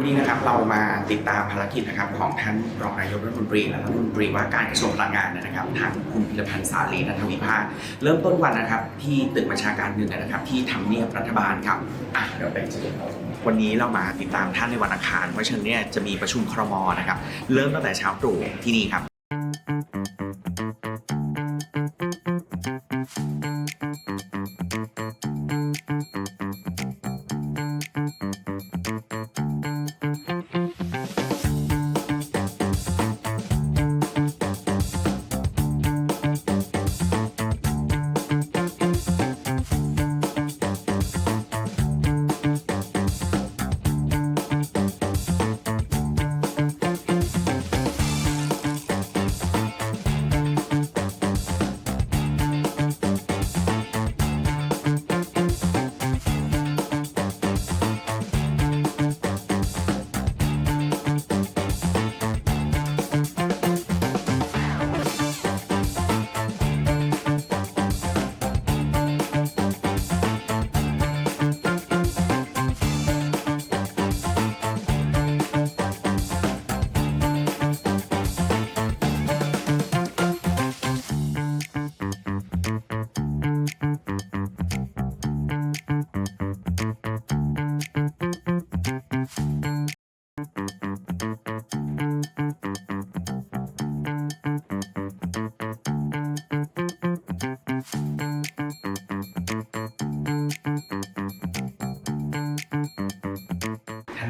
วันนี้นะครับเรามาติดตามภารกิจนะครับของท่านรองนายกรัฐมนตรีและรัฐมนตรีว่าการกระทรวงพลังงานนะครับทางคุณพิรพันธ์สาลีนันทวิภาเริ่มต้นวันนะครับที่ตึกบัญชาการหนึ่งนะครับ ที่ทำเนียบรัฐบาลครับอะเดี๋ยวไปเจอวันนี้เรามาติดตามท่านในวันอังคารเพราะฉะนั้นเนี่ยจะมีประชุมครมนะครับ เริ่มตั้งแต่เช้าตรู่ที่นี่ครับ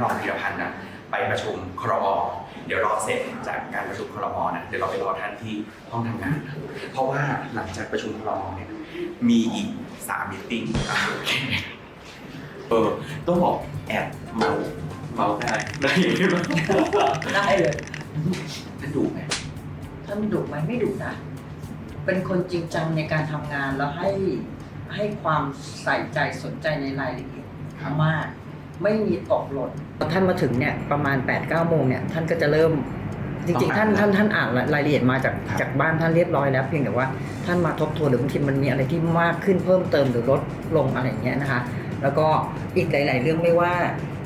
รองพิรพันธ์นะไปประชุมครมเดี๋ยวรอเสร็จจากการประชุมครมนะเดี๋ยวเราไปรอท่านที่ห้องทำงานเพราะว่าหลังจากประชุมครมเนี่ยมีอีกสามมิทติ้งเออต้องบอกแอบเมาเมาได้ได้ไหมได้เลยท่านดูไหมท่านดุไหมไม่ดุนะ เป็นคนจริงจังในการทำงานแล้วให้ให้ความใส่ใจสนใจในรายละเอียดมาก ไม่มีตกหล่นท่านมาถึงเนี่ยประมาณ8ปดเก้าโมงเนี่ยท่านก็จะเริ่มจริงๆท่านท่านท่านอ่านรายละเอียดมาจากจากบ้านท่านเรียบร้อยแล้ว เพียงแต่ว่าท่านมาทบทวนหรือบางทีมันมีอะไรที่มากขึ้นเพิ่มเติมหรือลดลงอะไรอย่างเงี้ยนะคะ แล้วก็อีกหลาย ๆ เรื่องไม่ว่า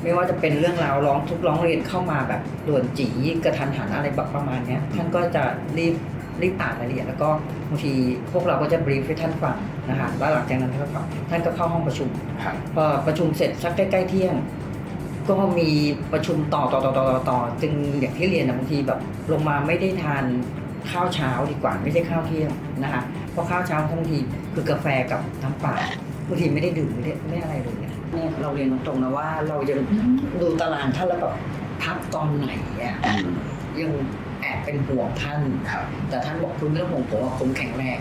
ไม่ว่าจะเป็นเรื่องราวร้องทุกข์ร้องเรียนเข้ามาแบบด่วนจีกระทันหันอะไรแบบประมาณเนี้ยท่านก็จะรีบ รีบอ่านรายละเอียดแล้วก็บางทีพวกเราก็จะบรีฟให้ท่านฟังนะคะแล้วหลังจากนั้นท่านก็ฟังท่านก็เข้าห้องประชุม ครับพอประชุมเสร็จสักใกล้ๆเที่ยง ก็มีประชุมต่อต่อต่อต่อต่อต่อจึงอย่างที่เรียนนะบางทีแบบลงมาไม่ได้ทานข้าวเช้าดีกว่าไม่ใช่ข้าวเที่ยงนะคะเพราะข้าวเช้าบางทีคือกาแฟกับน้ำเปล่าบางทีไม่ได้ดื่มไม่ได้ไม่อะไรเลยเนี่ยเนี่ยเราเรียนตรงๆนะว่าเรายังดูตารางท่านแล้วแบบพักตอนไหนอะยังแอบ เป็นห่วงท่านครับ แต่ท่านบอกคุณไม่ต้องห่วงผมว่าผมแข็งแรง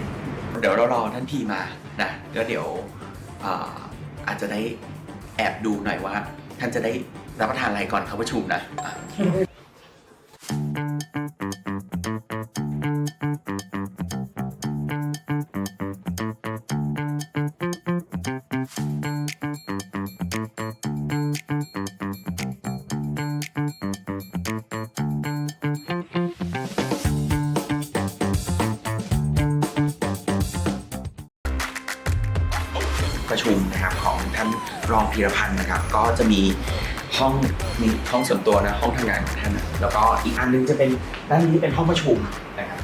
เดี๋ยวเรารอท่านทีมานะแล้วเดี๋ยวอ่าอาจจะได้แอบดูหน่อยว่า ท่านจะได้รับประทานอะไรก่อนเข้าประชุมนะอะประานรองพีรพันธ์นะครับ ก็จะมีห้องมีห้องส่วนตัวนะห้องทำงานของท่านนะแล้วก็อีกอันนึงจะเป็นด้านนี้เป็นห้องประชุมนะครับ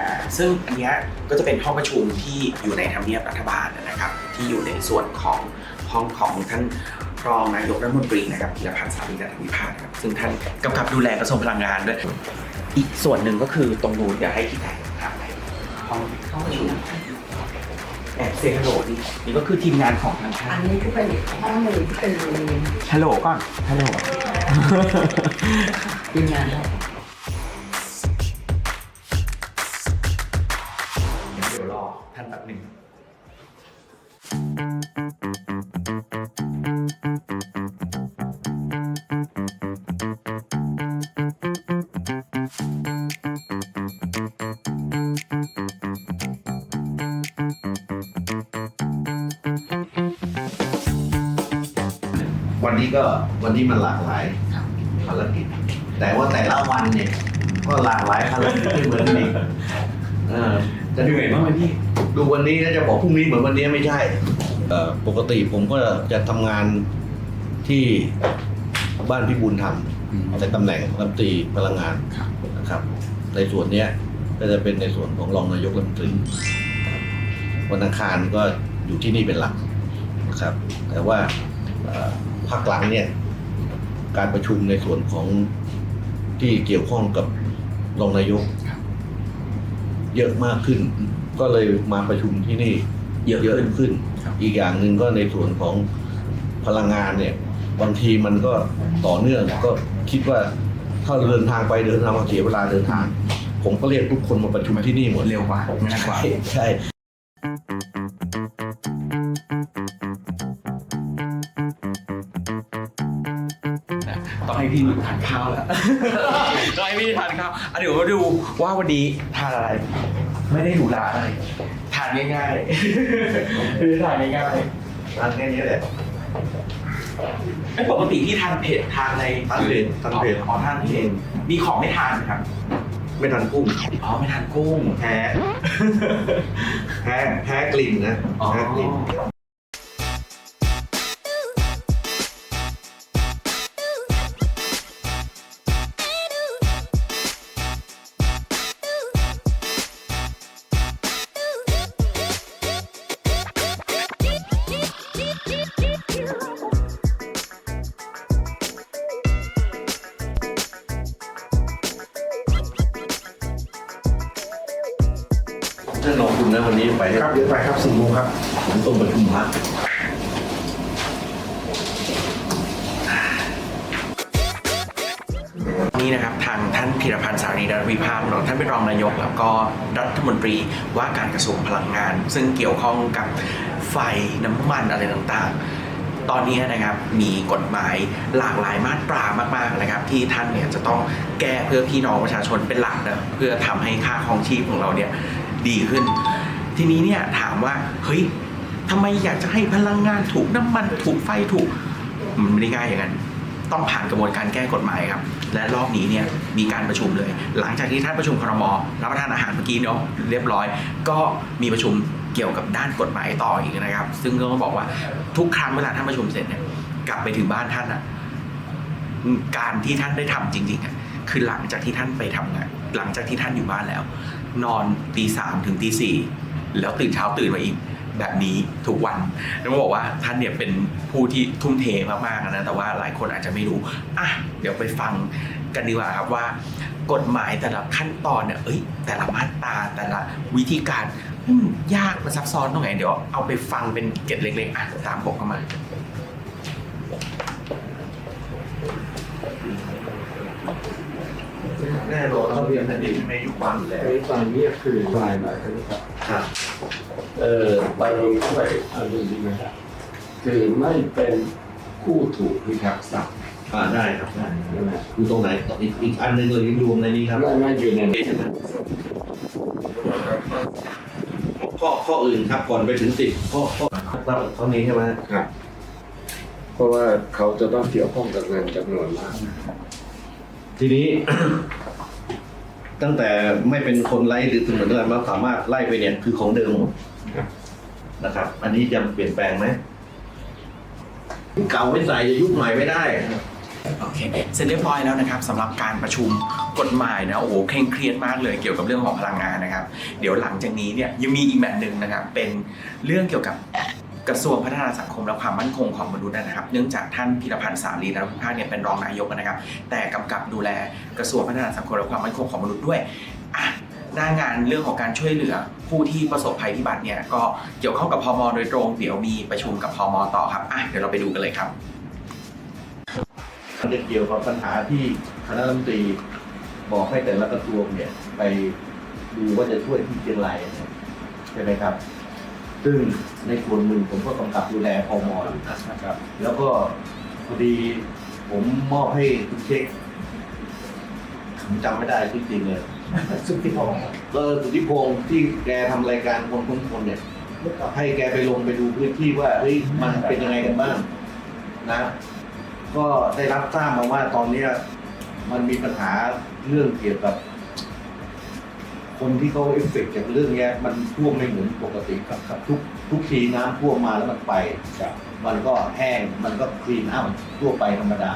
อ่าซึ่งอันเนี้ยก็จะเป็นห้องประชุมที่อยู่ในทำเนียบรัฐบาลนะครับ ที่อยู่ในส่วนของห้องของท่านรองนายกรัฐมนตรีนะครับพีรพันธ์สารีรัตนวิภาคนะครับซึ่งท่านกำกับดูแลกระทรวงพลังงานด้วย อีกส่วนหนึ่งก็คือตรงนู้นอยากให้ที่ถ่ายภ เซฮัลโหลนี่นี่ก็คือทีมงานของทางท่าอันนนี้คือเป็นห้องเลยที่เป็นฮัลโหลก่อนฮัลโหล ทีมงานครับ วันนี้มันหลากหลายภารกิจ แต่ว่าแต่ละวันเนี่ย ก็หลากหลายภารกิจไม่เหมือนกันอีกเออจะเหนื่อยบ้างไหมพี่ดูวันนี้แล้วจะบอกพรุ่งนี้เหมือนวันนี้ไม่ใช่เอ่อปกติผมก็จะทำงานที่บ้านพิบูลทำในตำแหน่งรัฐมนตรีพลังงานครับนะครับ ในส่วนเนี้ยก็จะเป็นในส่วนของรองนายกรัฐมนตรีครับวันอังคารก็อยู่ที่นี่เป็นหลักนะครับ แต่ว่าเอ่อภาคหลังเนี่ย การประชุมในส่วนของที่เกี่ยวข้องกับรองนายกครับเยอะมากขึ้น ก็เลยมาประชุมที่นี่เยอะเยอะขึ้นขึ้นครับอีกอย่างหนึ่งก็ในส่วนของพลังงานเนี่ย บางทีมันก็ต่อเนื่องก็คิดว่าถ้าเดินทางไปเดินทางมาเสียเวลาเดินทาง ผมก็เรียกทุกคนมาประชุมที่นี่หมดเร็วกว่าง่ายกว่าใช่ใช่ พี่นุชทานข้าวแล้วต้องให้พี่ทานข้าวอะเดี๋ยวมาดูว่าวันนี้ทานอะไร ไม่ได้หรูหราอะไรทานง่ายๆคือทานง่ายทานแค่นี้แหละๆไอ้ปกติที่ทานเผ็ดทานอะไรทานเผ็ดทานเผ็ดอ๋อทานเผ็ดมีของไม่ทานไหมครับ ไม่ทานกุ้งอ๋อไม่ทานกุ้งแพ้แพ้แพ้กลิ่นนะอ๋อแพ้กลิ่นท่าน นี่นะครับทางท่านพีรพันธ์สารีรัตนวิภาคท่านเป็นรองนายก แล้วก็รัฐมนตรีว่าการกระทรวงพลังงาน ซึ่งเกี่ยวข้องกับไฟน้ำมันอะไรต่างๆ ตอนนี้นะครับมีกฎหมายหลากหลายมาตรามากๆนะครับ ที่ท่านเนี่ยจะต้องแก้เพื่อพี่น้องประชาชนเป็นหลักนะเพื่อทำให้ค่าครองชีพของเราเนี่ยดีขึ้น ทีนี้เนี่ยถามว่าเฮ้ยทำไมอยากจะให้พลังงานถูกน้ำมันถูกไฟถูกมันไม่ได้ง่ายอย่างนั้น ต้องผ่านกระบวนการแก้กฎหมายครับ และรอบนี้เนี่ยมีการประชุมเลย หลังจากที่ท่านประชุมครมรับประทานอาหารเมื่อกี้เนาะเรียบร้อย ก็มีประชุมเกี่ยวกับด้านกฎหมายต่ออีกนะครับ ซึ่งก็ต้องบอกว่าทุกครั้งเวลาท่านประชุมเสร็จเนี่ยกลับไปถึงบ้านท่านอะการที่ท่านได้ทำจริงๆอะคือหลังจากที่ท่านไปทำงานหลังจากที่ท่านอยู่บ้านแล้ว นอนตีสามถึงตีสี่แล้วตื่นเช้าตื่นมาอีก แบบนี้ทุกวันต้องบอกว่าท่านเนี่ยเป็นผู้ที่ทุ่มเทมากๆนะแต่ว่าหลายคนอาจจะไม่รู้อะเดี๋ยวไปฟังกันดีกว่าครับว่ากฎหมายแต่ละขั้นตอนเนี่ยเอ้ย แต่ละมาตราแต่ละวิธีการอืมยากมันซับซ้อนตรงไหนเดี๋ยวเอาไปฟังเป็นเกร็ดเล็กๆอะตามผมเข้ามา แน่นอนเขาเรียนแผ่นดินไม่ยุควันอยู่แล้วไอ้ตอนนี้คือปลายหน่อยครับครับเอ่อไปช่วยเอาดูดีไหมครับคือไม่เป็นผู้ถูกพิพากษาอ่าได้ครับได้นั่นแหละอยู่ตรงไหนอีกอีกอันหนึงเลยรวมในนี้ครับ ไม่ไม่อยู่ในนี้ข้อข้ออื่นครับก่อนไปถึงสิบข้อข้อครับข้อนี้ใช่ไหมครับ เพราะว่าเขาจะต้องเกี่ยวข้องกับเงินจำนวนมาก ทีนี้ ตั้งแต่ไม่เป็นคนไล่หรือเสมือนอะไรมาสามารถไล่ไปเนี่ยคือของเดิมหมดนะครับ อันนี้จะเปลี่ยนแปลงไหมเก่าไม่ใส่จะยุคใหม่ไม่ได้โอเคเสร็จเรียบร้อยแล้วนะครับสำหรับการประชุมกฎหมายนะโอ้โหเคร่งเครียดมากเลยเกี่ยวกับเรื่องของพลังงานนะครับ เดี๋ยวหลังจากนี้เนี่ยยังมีอีกแบบหนึ่งนะครับเป็นเรื่องเกี่ยวกับ กระทรวงพัฒนาสังคมและความมั่นคงของมนุษย์นะครับ เนื่องจากท่านพิรพันธ์สารีรัตนพิพากษ์เนี่ยเป็นรองนายกนะครับ แต่กำกับดูแลกระทรวงพัฒนาสังคมและความมั่นคงของมนุษย์ด้วยอะหน้างานเรื่องของการช่วยเหลือผู้ที่ประสบภัยพิบัติเนี่ยก็เกี่ยวข้องกับพมโดยตรงเดี๋ยวมีประชุมกับพมต่อครับอะเดี๋ยวเราไปดูกันเลยครับเกี่ยวกับปัญหาที่คณะรัฐมนตรีบอกให้แต่ละกระทรวงเนี่ยไปดูว่าจะช่วยที่เชียงรายใช่ไหมครับ ซึ่งในส่วนหนึ่งผมก็กำกับดูแลพมอยู่นะครับ แล้วก็พอดีผมมอบให้คุณเช็คผมจำไม่ได้จริงๆเลยสุทธิพงศ์ก็สุทธิพงศ์ที่แกทำรายการคนคุ้นคนเนี่ยให้แกไปลงไปดูพื้นที่ว่าเฮ้ยมันเป็นยังไงกันบ้างนะ ก็ได้รับทราบมาว่าตอนเนี้ยมันมีปัญหาเรื่องเกี่ยวกับ คนที่เขาเอฟเฟกต์จากเรื่องเนี้ยมันท่วมไม่เหมือนปกติครับครับทุกทุกทีน้ำท่วมมาแล้วมันไปมันก็แห้งมันก็คลีนอัพทั่วไปธรรมดา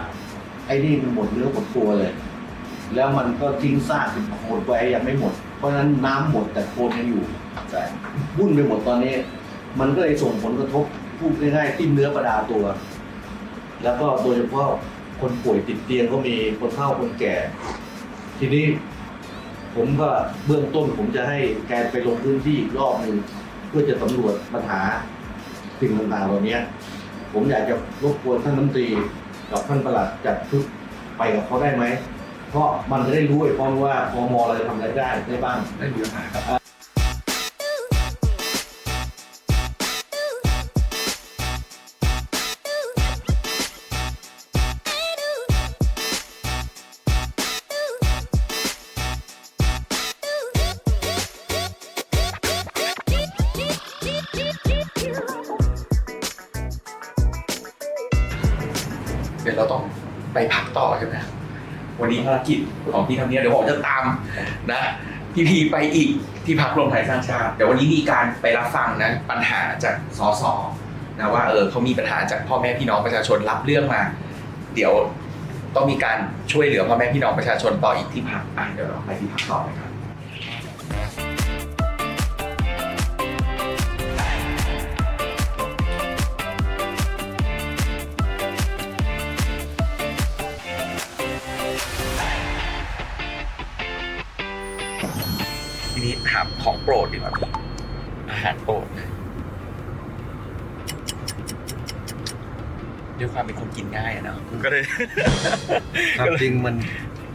แอ้นี่มันหมดเนื้อหมดตัวเลย แล้วมันก็ทิ้งซากเป็นโคลนไว้ยังไม่หมด เพราะฉะนั้นน้ำหมดแต่โคลนยังอยู่แต่วุ่นไปหมดตอนนี้ มันก็เลยส่งผลกระทบพูดง่ายๆที่เนื้อประดาตัว แล้วก็โดยเฉพาะคนป่วยติดเตียงก็มีคนเฒ่าคนแก่ ทีนี้ ผมก็เบื้องต้นผมจะให้แกไปลงพื้นที่อีกรอบหนึ่งเพื่อจะสำรวจปัญหาสิ่งต่างๆเหล่านี้ผมอยากจะรบกวนท่านน้ำตรีกับท่านประหลัดจัดชุดไปกับเขาได้ไหม เพราะมันจะได้รู้ไอ้พร้อมว่าพมเราจะทำอะไรได้ได้บ้าง ได้มีปัญหาครับ เดี๋ยวเราต้องไปพักต่อใช่ไหมวันนี้ภารกิจของพี่ทำเนียบเดี๋ยวผมจะตามนะพี่พีไปอีกที่พักรวมไทยสร้างชาติแต่วันนี้มีการไปรับฟังนะปัญหาจากสสนะว่าเออเขามีปัญหาจากพ่อแม่พี่น้องประชาชนรับเรื่องมา เดี๋ยวต้องมีการช่วยเหลือพ่อแม่พี่น้องประชาชนต่ออีกที่พักอะเดี๋ยวเราไปที่พักต่อเลยครับ ดดีกว่าพี่อาหารโปรดเลยด้วยความเป็นคนกินง่ายอะเนาะก็เลย ครับจริงมัน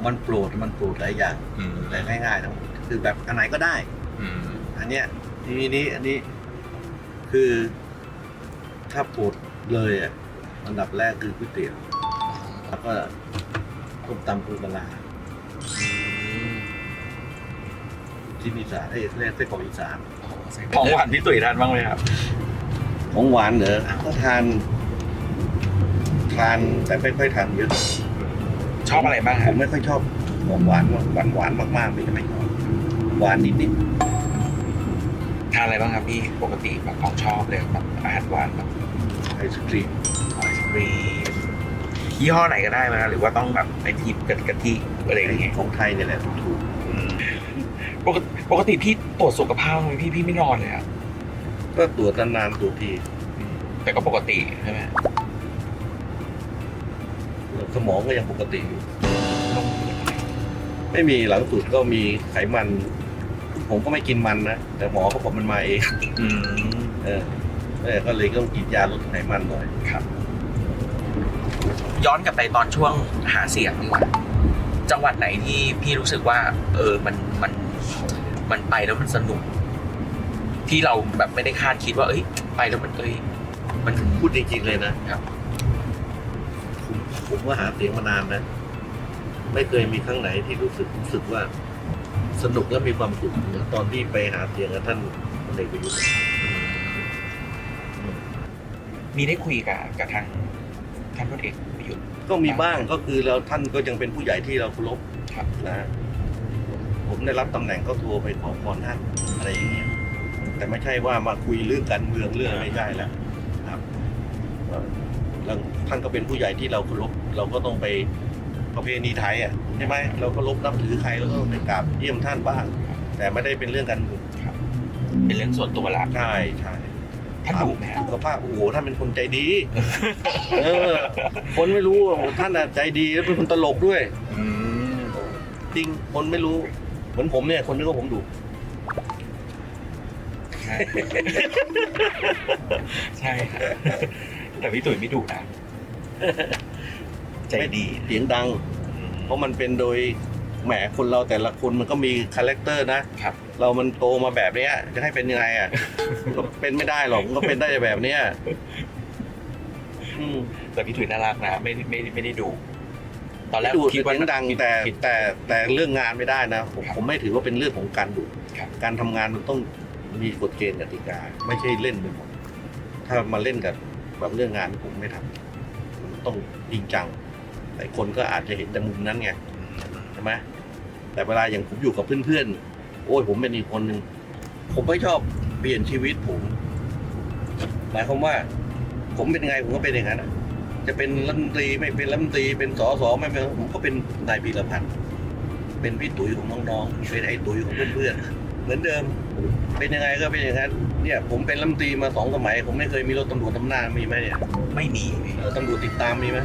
มันโปรดมันโปรดหลายอย่างอืมแต่ง่ายๆทั้งหมดคือแบบอันไหนก็ได้ อืมอันเนี้ยทีนี้อันนี้คือถ้าโปรดเลยอะอันดับแรกคือก๋วยเตี๋ยวแล้วก็ต้มตำปูปลาร้า ที่มีสานเอ้ยเรียกไส้กรอกอีสานของหวานพี่ตุ๋ยทานบ้างไหมครับ ของหวานเหรอก็ทาน ทานแต่ไม่ค่อยทานเยอะชอบอะไรบ้างผครับมไม่ค่อยชอบของหวานหวานหวานมากๆไม่ไม่ชอบหวานนิดทานอะไรบ้างครับพี่ปกติแบบของชอบเลยแบบอาหารหวานแบบๆไอศครีมไอศครีมยี่ห้อไหนก็ได้ไหมครับหรือว่าต้องแบบไอทีกะกะทิอะไรอย่างเงี้ยของไทยเนี่ยแหละถูกอืมปกติ ปกติพี่ตรวจสุขภาพไหมพี่พี่ไม่นอนเลยอะๆก็ตรวจนานๆตรวจทีแต่ก็ปกติใช่ไหมสมองก็ยังปกติอยู่ ลงมืออะไรไม่มีหลังสุดก็มีไขมัน ผมก็ไม่กินมันนะ แต่หมอเขาบอกมันมาเอง อืม เออเออก็เลยต้องกินยาลดไขมันหน่อยครับย้อนกลับไปตอนช่วงหาเสียงดีกว่า จังหวัดไหนที่พี่รู้สึกว่า เออมันมัน มันไปแล้วมันสนุก ที่เราแบบไม่ได้คาดคิดว่า เอ้ย ไปแล้วมันเอ้ยมันพูดจริงๆเลยนะครับ ผมผมว่าหาเสียงมานานนะ ไม่เคยมีครั้งไหนที่รู้สึกรู้สึกว่า สนุกและมีความสุขเหมือนตอนที่ไปหาเสียงกับท่านพลเอกประยุทธ์มีได้คุยกับกับทางท่านพลเอกประยุทธ์ก็มีบ้างก็คือเราท่านก็ยังเป็นผู้ใหญ่ที่เราเคารพครับนะ ผมได้รับตำแหน่งก็โทรไปขอพรท่านอะไรอย่างเงี้ยแต่ไม่ใช่ว่ามาคุยเรื่องการเมืองเรื่องอะไรไม่ใช่แล้วครับเอ่อแล้วท่านก็เป็นผู้ใหญ่ที่เราเคารพเราก็ต้องไปประเพณีไทยอะใช่ไหมเราก็ลบนับถือใครแล้วก็ไปกราบเยี่ยมท่านบ้าง แต่ไม่ได้เป็นเรื่องการเมืองเป็นเรื่องส่วนตัวละใช่ใช่ท่านดุไหมครับสุขภาพโอ้โหท่านเป็นคนใจดี เออ คนไม่รู้ว่าโอ้โหท่านน่ะใจดีแล้วเป็นคนตลกด้วยอืมจริงคนไม่รู้ เหมือนผมเนี่ยคนนึกว่าผมดุใช่ใช่ครับแต่พี่ตุ๋ยไม่ดุนะใจดีเสียงดัง เพราะมันเป็นโดยแหมคนเราแต่ละคนมันก็มีคาแรคเตอร์นะครับ เรามันโตมาแบบเนี้ย จะให้เป็นยังไงอะก็เป็นไม่ได้หรอกมันก็เป็นได้แบบเนี้ยอืมแต่พี่ถุยน่ารักนะไม่ไม่ไม่ได้ดุ ตอนแรกดูผมคิดว่าเสียงดังคิดแต่คิด แต่แต่เรื่องงานไม่ได้นะผมครับผมไม่ถือว่าเป็นเรื่องของการดุครับ การทำงานมันต้องมีกฎเกณฑ์กติกา ไม่ใช่เล่นไปหมดถ้ามาเล่นกับแบบเรื่องงานผมไม่ทำมันต้องจริงจังหลายคนก็อาจจะเห็นแต่มุมนั้นไง ใช่ไหมแต่เวลาอย่างผมอยู่กับเพื่อนๆ โอ้ยผมเป็นอีกคนหนึ่ง ผมไม่ชอบเปลี่ยนชีวิตผม หมายความว่า ผมเป็นยังไงผมก็เป็นอย่างนั้นอะ จะเป็นรัฐมนตรีไม่เป็นรัฐมนตรีเป็นสสไม่เป็นผมก็เป็นนายพีรพันธ์เป็นพี่ตุ๋ยของน้องๆเป็นไอ้ตุ๋ยของเพื่อนๆเหมือนเดิม เป็นยังไงก็เป็นอย่างนั้นเนี่ยผมเป็นรัฐมนตรีมาสองสมัย ผมไม่เคยมีรถตำรวจตำหน้ามีไหมเนี่ยไม่มีเออตำรวจติดตามมีไหม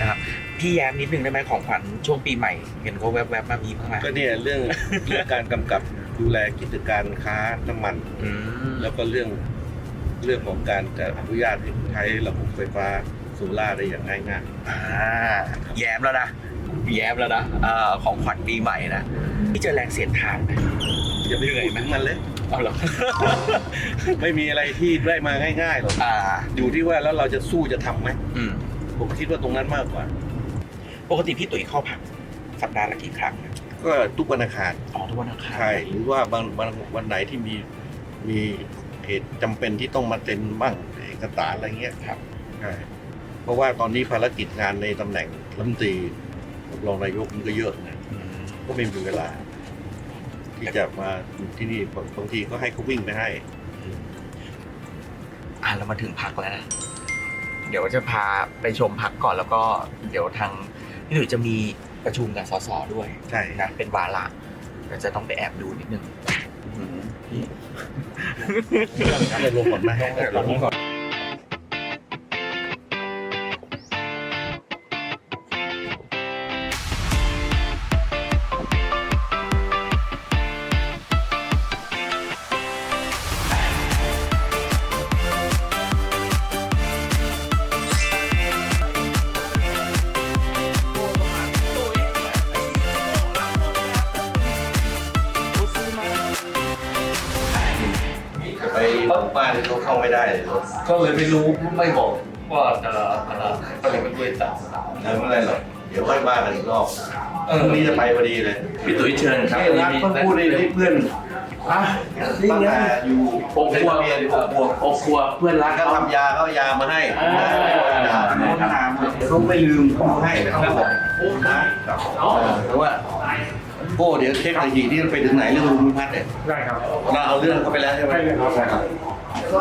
นะครับพี่แย้มนิดนึงได้ไหมของขวัญช่วงปีใหม่ เห็นเขาแวบๆมามีบ้างไหมก็เนี่ยเรื่องเรื่องการกำกับดูแลกิจการค้าน้ำมันอืมแล้วก็เรื่อง เรื่องของการจะอนุญาตให้ใช้ระบบไฟฟ้าโซล่าร์ได้อย่างง่ายอ่าแย้มแล้วนะแย้มแล้วนะอ่าของขวัญปีใหม่นะพี่เจอแรงเสียดทานไหมๆอย่าไปพูดถึงมันเลย เอาเหรอ ไม่มีอะไรที่ได้มาง่ายๆหรอกอ่า อยู่ที่ว่าแล้วเราจะสู้จะทำไหมอืม ผมคิดว่าตรงนั้นมากกว่า ปกติพี่ตุ๋ยเข้าพักสัปดาห์ละกี่ครั้งนะก็ทุกวันอังคารอ๋อทุกวันอังคารใช่หรือว่าบางบางวันไหนที่มีมี เหตุจำเป็นที่ต้องมาเซ็นบ้างเอกสารอะไรเงี้ยครับใช่เพราะว่าตอนนี้ภารกิจงานในตำแหน่งรัฐมนตรีกับรองนายกมันก็เยอะนะอืมก็ไม่มีเวลา ที่จะมาอยู่ที่นี่บางบางทีก็ให้เขาวิ่งไปให้อ่าเรามาถึงพักแล้วนะเดี๋ยวจะพาไปชมพักก่อนแล้วก็ เดี๋ยวทางพี่ตุ๋ยจะมีประชุมกับสสด้วยใช่นะเป็นวาระเดี๋ยวจะต้องไปแอบดูนิดนึง อืมพี่ได้ลงก่อนไหมเดี๋ยวเราลงก่อน จะไปบ้านเขาเข้าไม่ได้เลยรถก็เลยไม่รู้ไม่บอกว่าจะอะไรก็เลยไม่ด้วยตามแล้วไม่เป็นไรหรอกเดี๋ยวค่อยว่ากันอีกรอบพรุ่งนี้จะไปพอดีเลยพี่ตุ้ยเชิญครับนี่รักเพิ่งพูดได้ให้เพื่อนอะตั้งแต่อยู่หกขวบในทะเบียนหกขวบหกขวบเพื่อนรักก็เขาทำยาก็เอายามาให้อ่าเขาไม่ลืมเขาให้ไม่ต้องห่วงนะเพราะว่า โก้เดี๋ยวเช็คหน่อยทีที่มันไปถึงไหนเรื่องลุงพิพัฒน์เนี่ยได้ครับเราเอาเรื่องเขาไปแล้วใช่ไหมได้เลยครับได้ครับ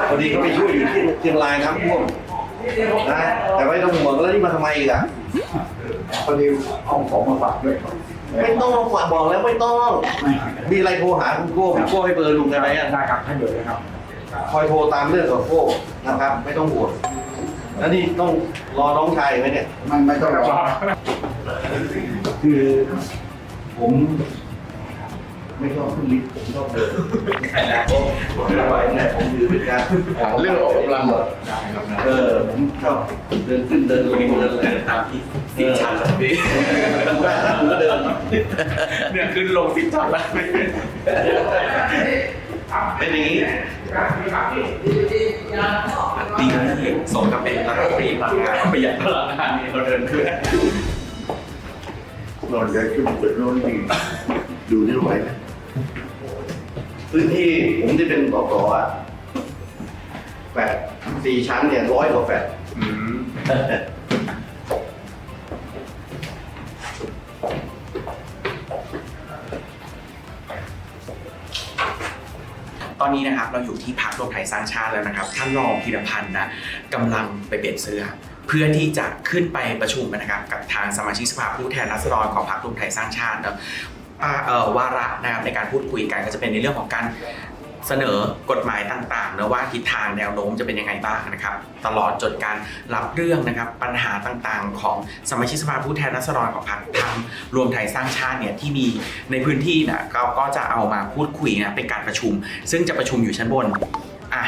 พอดีเขาไปช่วยอยู่ที่เชียงรายน้ำท่วมนะแต่ไม่ต้องห่วงแล้วนี่มาทำไมอีกอะพอดีเอาของมาฝากด้วยครับไม่ต้องฝากบอกแล้วไม่ต้อง มีอะไรโทรหาคุณโก้คุณโก้ให้เบอร์ลุงได้ไหมอะได้ครับให้เบอร์เลยครับคอยโทรตามเรื่องกับโก้นะครับ ไม่ต้องห่วงแล้วนี่ต้องรอน้องชายไหมเนี่ย มันไม่ต้องรอคือ ผมไม่ชอบขึ้นลิฟต์ผมชอบเดินผมไม่ไหวเนี่ยผมถือเป็นการเรื่องออกกำลังเหรอเออผมชอบเดินขึ้นเดินลงเดินอะไรตามที่สิบชั้นแล้วพี่ผมก็เดินเนี่ยขึ้นลงสิบชั้นแล้วเป็นอย่างนี้ดีนะที่สมกับเป็นรัฐมนตรีพลังงานประหยัดพลังงานนี่เราเดินขึ้น นอนเดี๋ยวขึ้นตึกโน้นนี่ดูนี่ไหวไหมพื้นที่ผมที่เป็นสสอะแปดสี่ชั้นเนี่ยร้อยกว่าแปดอืมตอนนี้นะครับเราอยู่ที่พักรวมไทยสร้างชาติแล้วนะครับ ท่านรองพีรพันธ์นะกำลังไปเปลี่ยนเสื้อเพื่อที่จะขึ้นไปประชุมนะครับกับทางสมาชิกสภาผู้แทนราษฎรของพรรครวมไทยสร้างชาติเนะวาระนะครับในการพูดคุยกันก็จะเป็นในเรื่องของการเสนอกฎหมายต่างๆนะว่าทิศทางแนวโน้มจะเป็นยังไงบ้างนะครับ ตลอดจนการรับเรื่องนะครับปัญหาต่างๆ ของสมาชิกสภาผู้แทนราษฎรของพรรคทางรวมไทยสร้างชาติเนี่ยที่มีในพื้นที่นะก็ก็จะเอามาพูดคุยนะเป็นการประชุม ซึ่งจะประชุมอยู่ชั้นบนอะ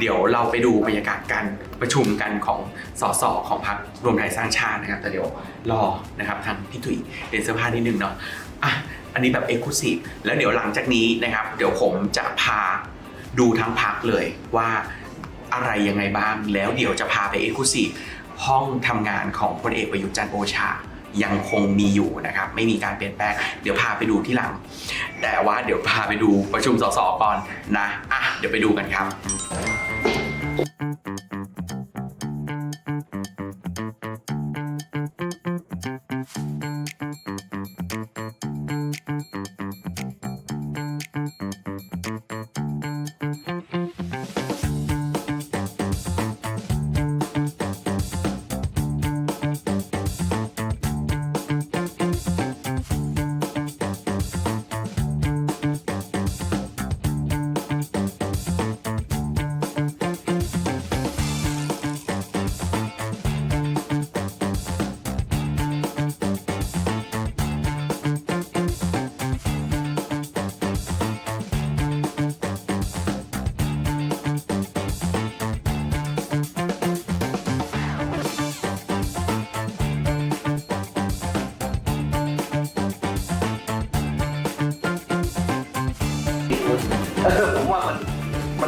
เดี๋ยวเราไปดูบรรยากาศการประชุมกันของสสของพรรครวมไทยสร้างชาตินะครับ แต่เดี๋ยวรอนะครับทางพี่ถุยเรียนเสื้อผ้านิดนึงเนาะอะอันนี้แบบเอ็กซ์คลูซีฟแล้วเดี๋ยวหลังจากนี้นะครับ เดี๋ยวผมจะพาดูทั้งพักเลยว่าอะไรยังไงบ้าง แล้วเดี๋ยวจะพาไปเอ็กซ์คลูซีฟห้องทำงานของพลเอกประยุทธ์จันทร์โอชา ยังคงมีอยู่นะครับไม่มีการเปลี่ยนแปลงเดี๋ยวพาไปดูที่หลัง แต่ว่าเดี๋ยวพาไปดูประชุมสสก่อนนะอะเดี๋ยวไปดูกันครับ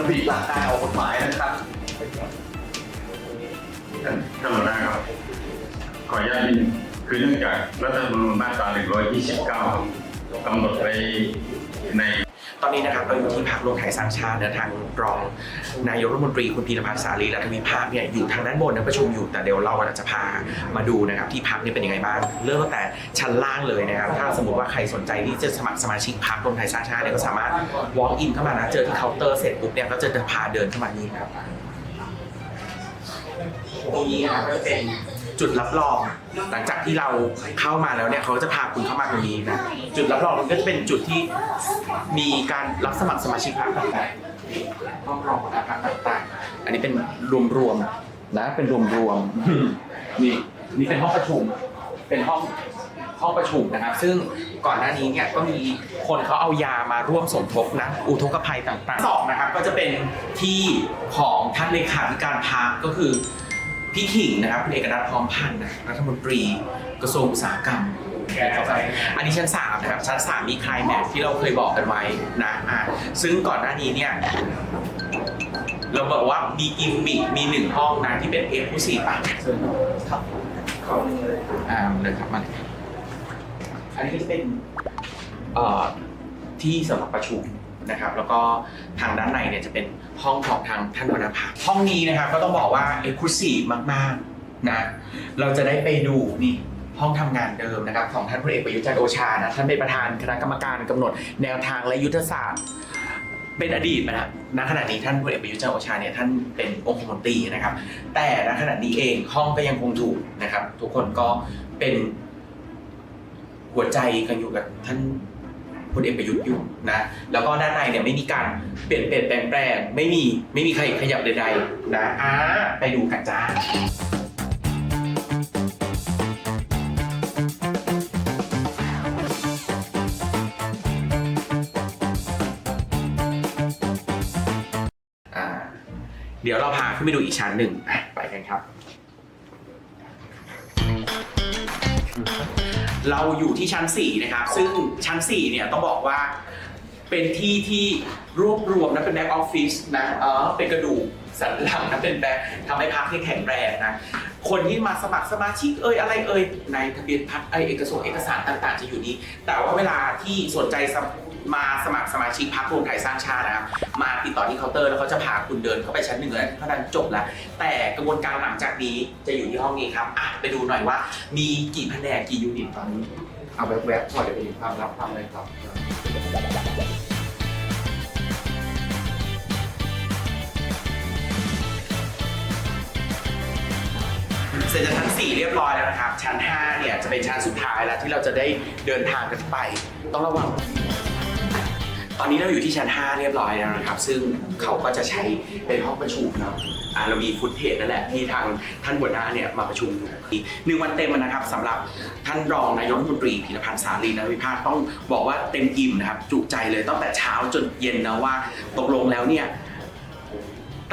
ผิดหลัก ราอยู่ที่พักรวมไทยสร้างชาตินะทางรองนายกรัฐมนตรีคุณพีรพันธ์สารีรัฐวิภาคเนี่ยอยู่ทางด้านบนนะประชุมอยู่แต่เดี๋ยวเราจะพามาดูนะครับที่พักเนี่ยเป็นยังไงบ้าง เริ่มตั้งแต่ชั้นล่างเลยนะครับถ้าสมมติว่าใครสนใจที่จะสมัครสมาชิกพักรวมไทยสร้างชาติเนี่ยก็สามารถ walk in เข้ามานะเจอที่เคาน์เตอร์เสร็จปุ๊บเนี่ยก็จะพาเดินเข้ามานี่ครับตรงนี้นะครับก็จะเป็น จุดรับรอง หลังจากที่เราเข้ามาแล้วเนี่ยเขาก็จะพาคุณเข้ามาตรงนี้นะจุดรับรองมันก็จะเป็นจุดที่มีการรับสมัครสมาชิกพรรคต่างๆห้องรองหัวหน้าพรรคต่างๆ อันนี้เป็นรวมๆนะเป็นรวมๆนี่นี่เป็นห้องประชุมเป็นห้องห้องประชุมนะครับ ซึ่งก่อนหน้านี้เนี่ยก็มีคนเขาเอายามาร่วมสมทบนะอุทกภัยต่างๆสองนะครับก็จะเป็นที่ของท่านเลขาธิการพรรคก็คือ พี่ขิงนะครับคุณเอกนัทพร้อมพันธ์นะรัฐมนตรีกระทรวงอุตสาหกรรม อันนี้ชั้น3นะครับชั้น 3 มีคลายแม็กที่เราเคยบอกกันไว้นะอะซึ่งก่อนหน้านี้เนี่ยเราบอกว่ามีกิมมิกมีหนึ่งห้องนะที่เป็นเอ็กซ์คลูซีฟอะเชิญครับเข้าอ่าเลยครับมาเลยอันนี้ก็จะเป็นเอ่อที่สำหรับประชุม นะครับแล้วก็ทางด้านในเนี่ยจะเป็นห้องของทางท่านวรรณภาห้องนี้นะครับก็ต้องบอกว่าเอ็กซ์คลูซีมากๆนะเราจะได้ไปดูนี่ห้องทำงานเดิมนะครับของท่านพลเอกประยุทธ์จันทร์โอชานะท่านเป็นประธานคณะกรรมการกำหนดแนวทางและยุทธศาสตร์ เป็นอดีตนะครับณขณะนี้ท่านพลเอกประยุทธ์จันทร์โอชาเนี่ยท่านเป็นองคมนตรีนะครับ แต่ณขณะนี้เองห้องก็ยังคงถูกนะครับ ทุกคนก็เป็นหัวใจกันอยู่กับท่าน พลเอกประยุทธ์อยู่นะแล้วก็ด้านในเนี่ยไม่มีการเปลี่ยนเปลี่ยนแปลงแปลงไม่มีไม่มีใครขยับใดๆนะอ่าไปดูกันจ้าเดี๋ยวเราพาขึ้นไปดูอีกชั้นหนึ่งไปกันครับ เราอยู่ที่ชั้น 4 นะครับ ซึ่งชั้น 4 เนี่ยต้องบอกว่าเป็นที่ที่รวบรวมนะเป็นแบ็กออฟฟิศนะเออเป็นกระดูกสันหลังนะเป็นแบ็กทำให้พักที่แข็งแรงนะ คนที่มาสมัครสมาชิกเอ่ยอะไรเอ่ยในทะเบียนพักไอเอกสารเอกสารต่าง ๆ จะอยู่นี้ แต่ว่าเวลาที่สนใจส มมาสมัครสมาชิกพักรวมไทยสร้างชาตินะครับมาติดต่อที่เคาน์เตอร์แล้วเขาจะพาคุณเดินเข้าไปชั้นหนึ่งแล้วเท่านั้นจบแล้ว แต่กระบวนการหลังจากนี้จะอยู่ที่ห้องนี้ครับอะไปดูหน่อยว่า มีกี่แผนกกี่ยูนิตตอนนี้เอาแวบๆพอจะไปถึงความลับความอะไรครับเสร็จจากชั้น4เรียบร้อยแล้วนะครับ ชั้น 5 เนี่ย จะเป็นชั้นสุดท้ายแล้วที่เราจะได้เดินทางกันไป ต้องระวัง ตอนนี้เราอยู่ที่ชั้น 5 เรียบร้อยแล้วนะครับ ซึ่งเขาก็จะใช้เป็นห้องประชุมเนาะอ่าเรามีฟุตเทจนั่นแหละที่ทางท่านหัวหน้าเนี่ยมาประชุมหนึ่งวันเต็มนะครับสำหรับท่านรองนายกรัฐมนตรีพิรพันธ์สารีนวิภาคต้องบอกว่าเต็มอิ่มนะครับจุใจเลยตั้งแต่เช้าจนเย็นนะว่าตกลงแล้วเนี่ย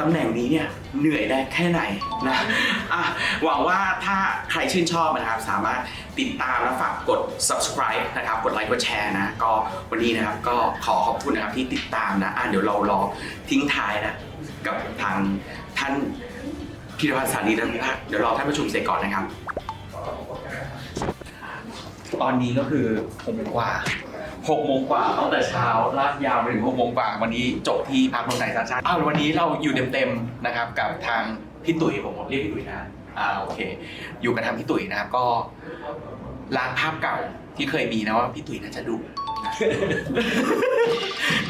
ตำแหน่งนี้เนี่ยเหนื่อยได้แค่ไหนนะอะหวังว่าถ้าใครชื่นชอบนะครับสามารถติดตามและฝากกด subscribe นะครับกดไลค์กดแชร์นะก็วันนี้นะครับก็ขอขอบคุณนะครับที่ติดตามนะอะเดี๋ยวเรารอทิ้งท้ายนะกับทางท่านพิรพันธ์สารีนพิพัฒน์เดี๋ยวรอท่านประชุมเสร็จก่อนนะครับ ตอนนี้ก็คือหกโมกว่า หกโมงกว่าตั้งแต่เช้าลากยาวไปถึงหกโมงกว่าวันนี้จบที่พักโรงแรมสาชาติอ้าววันนี้เราอยู่เต็มๆนะครับกับทางพี่ตุ๋ยผมเรียกพี่ตุ๋ยนะอ่าโอเค อยู่กับทางพี่ตุ๋ยนะครับก็ล้างภาพเก่าที่เคยมีนะว่าพี่ตุ๋ยน่าจะดุนะ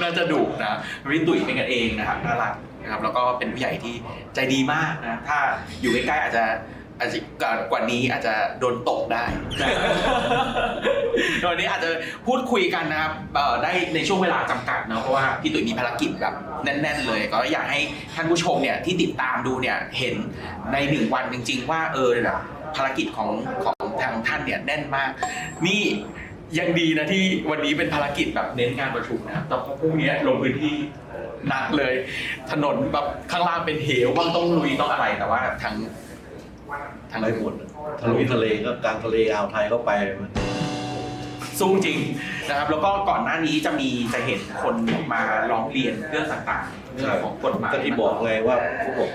น่าจะดุนะพี่ตุ๋ยเป็นกันเองนะครับน่ารักนะครับแล้วก็เป็นผู้ใหญ่ที่ใจดีมากนะถ้าอยู่ใกล้ๆอาจจะ อาจจะกว่านี้อาจจะโดนตกได้วันนี้อาจจะพูดคุยกันนะครับเอ่อได้ในช่วงเวลาจำกัดเนาะเพราะว่าพี่ตุ๋ยมีภารกิจแบบแน่น ๆ เลย ก็อยากให้ท่านผู้ชมเนี่ยที่ติดตามดูเนี่ยเห็นในหนึ่งวันจริง ๆ ว่าเออแบบภารกิจของของทางท่านเนี่ยแน่นมาก นี่ยังดีนะที่วันนี้เป็นภารกิจแบบเน้นการประชุมนะครับแต่พอพรุ่งนี้ลงพื้นที่หนักเลย ถนนแบบข้างล่างเป็นเหวบ้างต้องลุยต้องอะไรแต่ว่าทาง ทางไปหมดทะลุทะเลก็กลางทะเลอ่าวไทยก็ไปมันสู้จริงนะครับแล้วก็ก่อนหน้านี้จะมีจะเห็นคนมาร้องเรียนเรื่องต่างๆเรื่องของกฎหมายก็ที่บอกไงว่าเขาบอก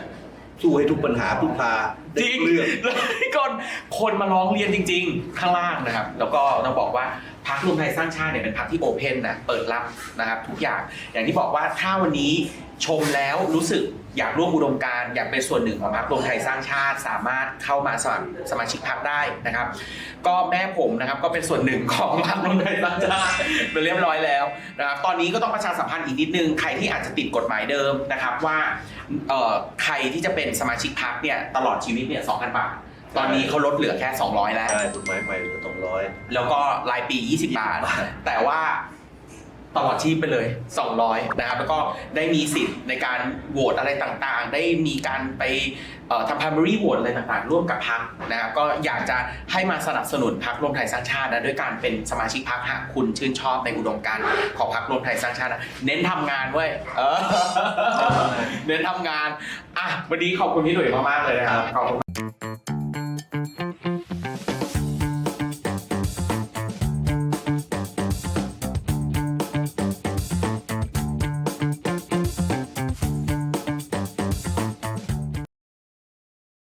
สู้ให้ทุกปัญหาทุกพาจได้ริงเรื่องเลยก่อนคนมาร้องเรียนจริง ๆ ข้างล่างนะครับ แล้วก็ต้องบอกว่าพรรครวมไทยสร้างชาติเนี่ยเป็นพรรคที่โอเพนนะเปิดรับนะครับทุกอย่างอย่างที่บอกว่าถ้าวันนี้ชมแล้วรู้สึก อยากร่วมอุดมการณ์อยากเป็นส่วนหนึ่งของพรรครวมไทยสร้างชาติ สามารถเข้ามาสมัครสมาชิกพรรคได้นะครับ ก็แม่ผมนะครับก็เป็นส่วนหนึ่งของพรรครวมไทยสร้างชาติเป็นเรียบร้อยแล้วนะครับตอนนี้ก็ต้องประชาสัมพันธ์อีกนิดนึงใครที่อาจจะติดกฎหมายเดิมนะครับว่าเอ่อใครที่จะเป็นสมาชิกพรรคเนี่ยตลอดชีวิตเนี่ย2,000บาทตอนนี้เขาลดเหลือแค่ 200 แล้วใช่กฎหมายใหม่เหลือสองร้อยแล้วก็รายปี 20 บาท แต่ว่า ตลอดชีพไปเลย 200 นะครับ แล้วก็ได้มีสิทธิ์ในการโหวตอะไรต่างๆ ได้มีการไปทำ primary vote อะไรต่างๆ ร่วมกับพรรคนะครับ ก็อยากจะให้มาสนับสนุนพรรครวมไทยสร้างชาตินะด้วยการเป็นสมาชิกพรรคหากคุณชื่นชอบในอุดมการณ์ของพรรครวมไทยสร้างชาตินะเน้นทำงานเว้ยเน้นทำงานอะวันนี้ขอบคุณพี่หนุ่ยมากๆเลยนะครับขอบคุณ